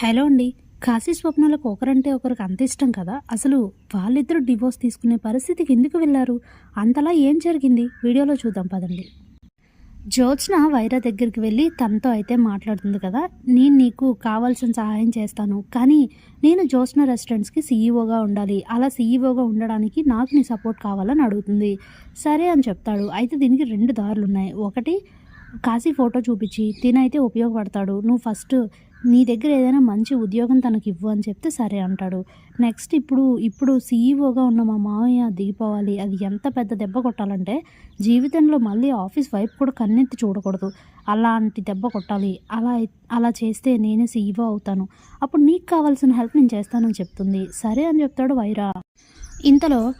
Hello అండి. కాశీ స్వప్నాలకు ఒకరంటే ఒకరికి అంత ఇష్టం కదా. అసలు వాళ్ళిద్దరూ డివోర్స్ తీసుకునే పరిస్థితికి ఎందుకు వెళ్ళారు? అంతలా ఏం జరిగింది? వీడియోలో చూద్దాం పదండి. జ్యోత్స్న వైరా దగ్గరికి వెళ్ళి తనతో అయితే మాట్లాడుతుంది కదా. నేను నీకు కావాల్సిన సహాయం చేస్తాను. కానీ నేను జ్యోత్స్న రెస్టారెంట్స్కి సీఈఓగా ఉండాలి. అలా సీఈఓగా ఉండడానికి నాకు నీ సపోర్ట్ కావాలని అడుగుతుంది. సరే అని చెప్తాడు. అయితే దీనికి రెండు దారులు ఉన్నాయి ఒకటి కాశీ ఫోటో చూపించి తినైతే ఉపయోగపడతాడు. నువ్వు ఫస్ట్ నీ దగ్గర ఏదైనా మంచి ఉద్యోగం తనకి ఇవ్వు అని చెప్తే సరే అంటాడు. నెక్స్ట్ ఇప్పుడు ఇప్పుడు సీఈఓగా ఉన్న మా మామయ్య దిగిపోవాలి అది ఎంత పెద్ద దెబ్బ కొట్టాలంటే జీవితంలో మళ్ళీ ఆఫీస్ వైపు కూడా కన్నెత్తి చూడకూడదు. అలాంటి దెబ్బ కొట్టాలి. అలా అలా చేస్తే నేనే సీఈఓ అవుతాను. అప్పుడు నీకు కావాల్సిన హెల్ప్ నేను చేస్తానని చెప్తుంది. సరే అని చెప్తాడు వైరా. ఇంతలో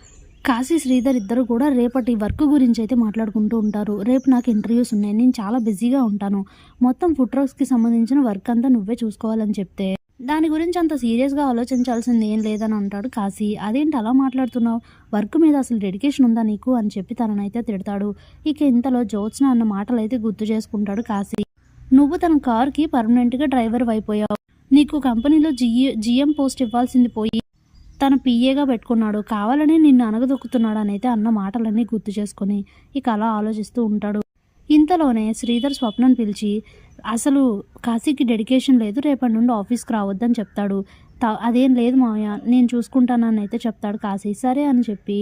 కాశీ శ్రీధర్ ఇద్దరు కూడా రేపటి వర్క్ గురించి అయితే మాట్లాడుకుంటూ ఉంటారు. రేపు నాకు ఇంటర్వ్యూస్ ఉన్నాయి. నేను చాలా బిజీగా ఉంటాను. మొత్తం ఫుడ్ ట్రక్స్కి సంబంధించిన వర్క్ అంతా నువ్వే చూసుకోవాలని చెప్తే. దాని గురించి అంత సీరియస్గా ఆలోచించాల్సింది ఏం లేదని అంటాడు కాశీ. అదేంటి అలా మాట్లాడుతున్నావు? వర్క్ మీద అసలు డెడికేషన్ ఉందా నీకు? అని చెప్పి తననైతే తిడతాడు. ఇక ఇంతలో జోత్స్న అన్న మాటలు అయితే గుర్తు చేసుకుంటాడు కాశీ. నువ్వు తన కార్కి పర్మనెంట్గా డ్రైవర్ అయిపోయావు. నీకు కంపెనీలో జిఏ జిఎం పోస్ట్ ఇవ్వాల్సింది పోయి తన పిఏగా పెట్టుకున్నాడు. కావాలని నిన్ను అనగదొక్కుతున్నాడు అని అయితే అన్న మాటలన్నీ గుర్తు చేసుకొని ఇక అలా ఆలోచిస్తూ ఉంటాడు. ఇంతలోనే శ్రీధర్ స్వప్నం పిలిచి అసలు కాశీకి డెడికేషన్ లేదు రేపటి నుండి ఆఫీస్కి రావద్దని చెప్తాడు. త- అదేం లేదు మామయ్య నేను చూసుకుంటానని అయితే చెప్తాడు కాశీ. సరే అని చెప్పి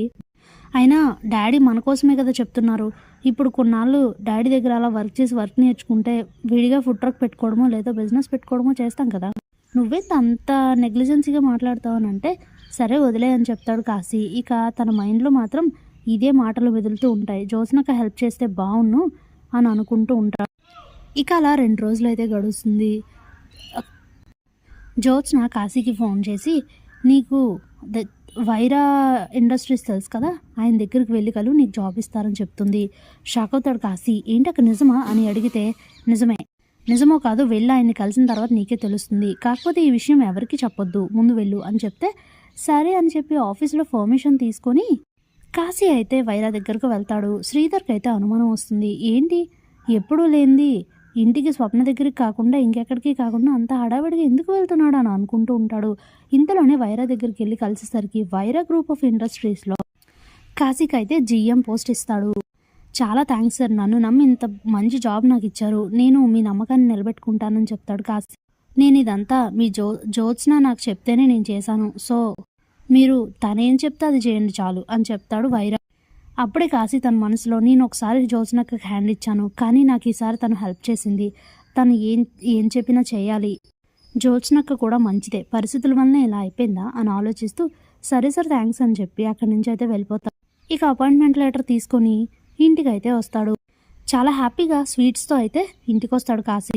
అయినా డాడీ మన కోసమే కదా చెప్తున్నారు. ఇప్పుడు కొన్నాళ్ళు డాడీ దగ్గర అలా వర్క్ చేసి వర్క్ నేర్చుకుంటే విడిగా ఫుడ్ ట్రక్ పెట్టుకోవడమో లేదా బిజినెస్ పెట్టుకోవడమో చేస్తాం కదా. నువ్వే అంత నెగ్లిజెన్సీగా మాట్లాడతావు అని అంటే సరే వదిలే అని చెప్తాడు కాశీ. ఇక తన మైండ్లో మాత్రం ఇదే మాటలు వెదులుతూ ఉంటాయి. జ్యోత్స్నకు హెల్ప్ చేస్తే బాగున్ను అని అనుకుంటూ ఉంటాడు. ఇక అలా రెండు రోజులు అయితే గడుస్తుంది. జ్యోత్స్న కాశీకి ఫోన్ చేసి నీకు ద- వైరా ఇండస్ట్రీస్ తెలుసు కదా? ఆయన దగ్గరికి వెళ్ళి కలు నీకు జాబ్ ఇస్తారని చెప్తుంది. షాక్ అవుతాడు కాశీ. ఏంటి అక్కడ నిజమా? అని అడిగితే నిజమే. నిజమో కాదు వెళ్ళి ఆయన్ని కలిసిన తర్వాత నీకే తెలుస్తుంది. కాకపోతే ఈ విషయం ఎవరికి చెప్పొద్దు. ముందు వెళ్ళు అని చెప్తే సరే అని చెప్పి ఆఫీస్లో పర్మిషన్ తీసుకొని కాశీ అయితే వైరా దగ్గరకు వెళ్తాడు. శ్రీధర్కి అయితే అనుమానం వస్తుంది. ఏంటి? ఎప్పుడూ లేనిది. ఇంటికి స్వప్న దగ్గరికి కాకుండా ఇంకెక్కడికి కాకుండా అంత హడావిడిగా ఎందుకు వెళ్తున్నాడు అని అనుకుంటూ ఉంటాడు. ఇంతలోనే వైరా దగ్గరికి వెళ్ళి కలిసేసరికి వైరా గ్రూప్ ఆఫ్ ఇండస్ట్రీస్లో కాశీకి అయితే జిఎం పోస్ట్ ఇస్తాడు. చాలా థ్యాంక్స్ సార్. నన్ను నమ్మి ఇంత మంచి జాబ్ నాకు ఇచ్చారు. నేను మీ నమ్మకాన్ని నిలబెట్టుకుంటానని చెప్తాడు కాశీ. నేను ఇదంతా మీ జో జోత్స్న నాకు చెప్తేనే నేను చేశాను. సో మీరు తనేం చెప్తే అది చేయండి చాలు అని చెప్తాడు వైరా అప్పుడే కాశీ తన మనసులో నేను ఒకసారి జోత్స్నకు హ్యాండ్ ఇచ్చాను కానీ నాకు ఈసారి తను హెల్ప్ చేసింది. తను ఏం ఏం చెప్పినా చేయాలి. జ్యోత్స్నక్క కూడా మంచిదే. పరిస్థితుల వల్లనే ఇలా అయిపోయిందా? అని ఆలోచిస్తూ సరే సార్ థ్యాంక్స్ అని చెప్పి అక్కడి నుంచి అయితే వెళ్ళిపోతాడు ఇక అపాయింట్మెంట్ లెటర్ తీసుకొని ఇంటికి అయితే వస్తాడు. చాలా హ్యాపీగా స్వీట్స్తో అయితే ఇంటికి వస్తాడు కాశీ.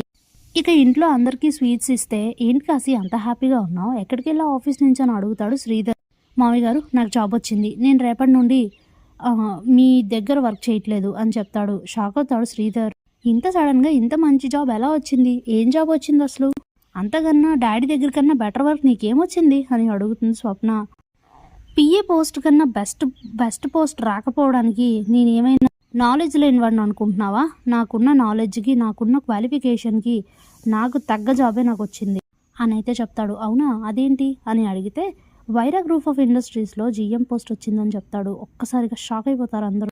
ఇక ఇంట్లో అందరికీ స్వీట్స్ ఇస్తే ఏంటి కాసి అంత హ్యాపీగా ఉన్నావు? ఎక్కడికి వెళ్ళా ఆఫీస్ నుంచి అని అడుగుతాడు శ్రీధర్. మామయ్య గారు నాకు జాబ్ వచ్చింది. నేను రేపటి నుండి మీ దగ్గర వర్క్ చేయట్లేదు అని చెప్తాడు. షాక్ అవుతాడు శ్రీధర్. ఇంత సడన్గా ఇంత మంచి జాబ్ ఎలా వచ్చింది? ఏం జాబ్ వచ్చింది అసలు? అంతకన్నా డాడీ దగ్గర కన్నా బెటర్ వర్క్ నీకేమొచ్చింది అని అడుగుతుంది స్వప్న. పిఏ పోస్ట్ కన్నా బెస్ట్ బెస్ట్ పోస్ట్ రాకపోవడానికి నేను ఏమైనా నాలెడ్జ్ లేని వాడిని అనుకుంటున్నావా? నాకున్న నాలెడ్జ్కి నాకున్న క్వాలిఫికేషన్కి నాకు తగ్గ జాబే నాకు వచ్చింది అని అయితే చెప్తాడు అవునా? అదేంటి? అని అడిగితే వైరా గ్రూప్ ఆఫ్ ఇండస్ట్రీస్లో జిఎం పోస్ట్ వచ్చిందని చెప్తాడు. ఒక్కసారిగా షాక్ అయిపోతారు అందరూ.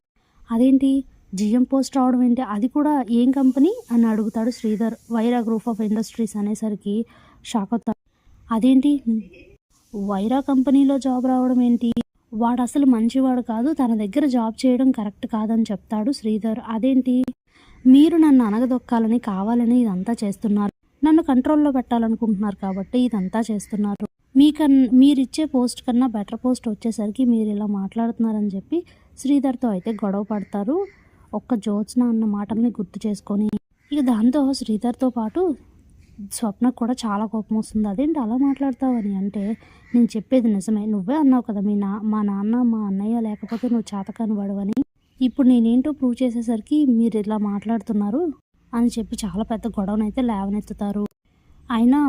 అదేంటి? జిఎం పోస్ట్ రావడం ఏంటి? అది కూడా ఏం కంపెనీ? అని అడుగుతాడు Sridhar. Vaira group of industries అనేసరికి షాక్ అవుతాడు అదేంటి? వైరా కంపెనీలో జాబ్ రావడం ఏంటి? వాడు అసలు మంచివాడు కాదు తన దగ్గర జాబ్ చేయడం కరెక్ట్ కాదని చెప్తాడు శ్రీధర్. అదేంటి? మీరు నన్ను అనగదొక్కాలని కావాలని ఇదంతా చేస్తున్నారు. నన్ను కంట్రోల్లో పెట్టాలనుకుంటున్నారు కాబట్టి ఇదంతా చేస్తున్నారు. మీకన్ మీరిచ్చే పోస్ట్ కన్నా బెటర్ పోస్ట్ వచ్చేసరికి మీరు ఇలా మాట్లాడుతున్నారని చెప్పి శ్రీధర్తో అయితే గొడవ పడతారు. ఒక్క జోత్స్న అన్న మాటల్ని గుర్తు చేసుకొని. ఇక దాంతో శ్రీధర్తో పాటు స్వప్నకు కూడా చాలా కోపం వస్తుంది. అదేంటి అలా మాట్లాడతావని? అంటే నేను చెప్పేది నిజమే. నువ్వే అన్నావు కదా మీ నా మా నాన్న మా అన్నయ్య లేకపోతే నువ్వు చేతకాని వాడవని ఇప్పుడు నేనేంటో ప్రూవ్ చేసేసరికి మీరు ఇలా మాట్లాడుతున్నారు అని చెప్పి చాలా పెద్ద గొడవనైతే లేవనెత్తుతారు. అయినా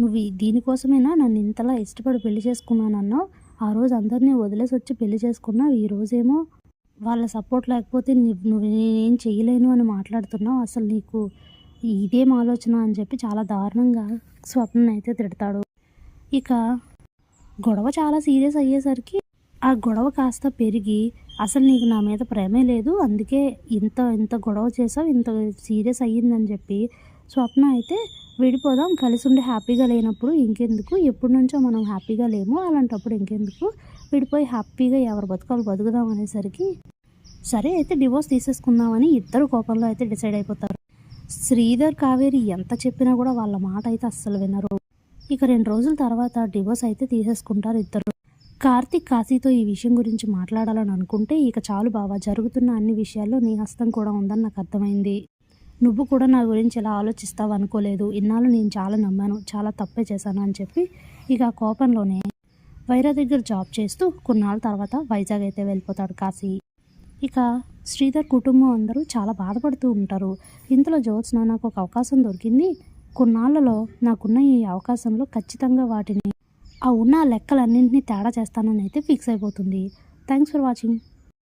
నువ్వు దీనికోసమేనా నన్ను ఇంతలా ఇష్టపడి పెళ్ళి చేసుకున్నానన్నావు? ఆ రోజు అందరినీ వదిలేసి వచ్చి పెళ్ళి చేసుకున్నావు? ఈ రోజేమో వాళ్ళ సపోర్ట్ లేకపోతే నువ్వు నేనేం చేయలేను అని మాట్లాడుతున్నావు? అసలు నీకు ఇదేం ఆలోచన అని చెప్పి చాలా దారుణంగా స్వప్నని అయితే తిడతాడు. ఇక గొడవ చాలా సీరియస్ అయ్యేసరికి ఆ గొడవ కాస్త పెరిగి అసలు నీకు నా మీద ప్రేమే లేదు అందుకే ఇంత ఇంత గొడవ చేసావు ఇంత సీరియస్ అయ్యిందని చెప్పి స్వప్న అయితే విడిపోదాం కలిసి ఉండి హ్యాపీగా లేనప్పుడు ఇంకెందుకు? ఎప్పటి నుంచో మనం హ్యాపీగా లేము అలాంటప్పుడు ఇంకెందుకు? విడిపోయి హ్యాపీగా ఎవరు బతుకాలు బతుకుదాం అనేసరికి సరే అయితే డివోర్స్ తీసేసుకుందామని ఇద్దరు కోపంలో అయితే డిసైడ్ అయిపోతారు. శ్రీధర్ కావేరి ఎంత చెప్పినా కూడా వాళ్ళ మాట అయితే అస్సలు వినరు. ఇక రెండు రోజుల తర్వాత డివోర్స్ అయితే తీసేసుకుంటారు ఇద్దరు. కార్తిక్ కాశీతో ఈ విషయం గురించి మాట్లాడాలని అనుకుంటే ఇక చాలు బావా జరుగుతున్న అన్ని విషయాల్లో నీ హస్తం కూడా ఉందని నాకు అర్థమైంది. నువ్వు కూడా నా గురించి ఇలా ఆలోచిస్తావు అనుకోలేదు. ఇన్నాళ్ళు నేను చాలా నమ్మాను చాలా తప్పే చేశాను అని చెప్పి ఇక కోపంలోనే వైరా దగ్గర జాబ్ చేస్తూ కొన్నాళ్ళ తర్వాత వైజాగ్ అయితే వెళ్ళిపోతాడు కాశీ. ఇక శ్రీధర్ కుటుంబం అందరూ చాలా బాధపడుతూ ఉంటారు. ఇంతలో జ్యోత్స్న నాకు ఒక అవకాశం దొరికింది. కొన్నాళ్ళలో నాకున్న ఈ అవకాశంలో ఖచ్చితంగా వాటిని ఆ ఉన్న లెక్కలన్నింటినీ తేడా చేస్తానని అయితే ఫిక్స్ అయిపోతుంది. Thanks for watching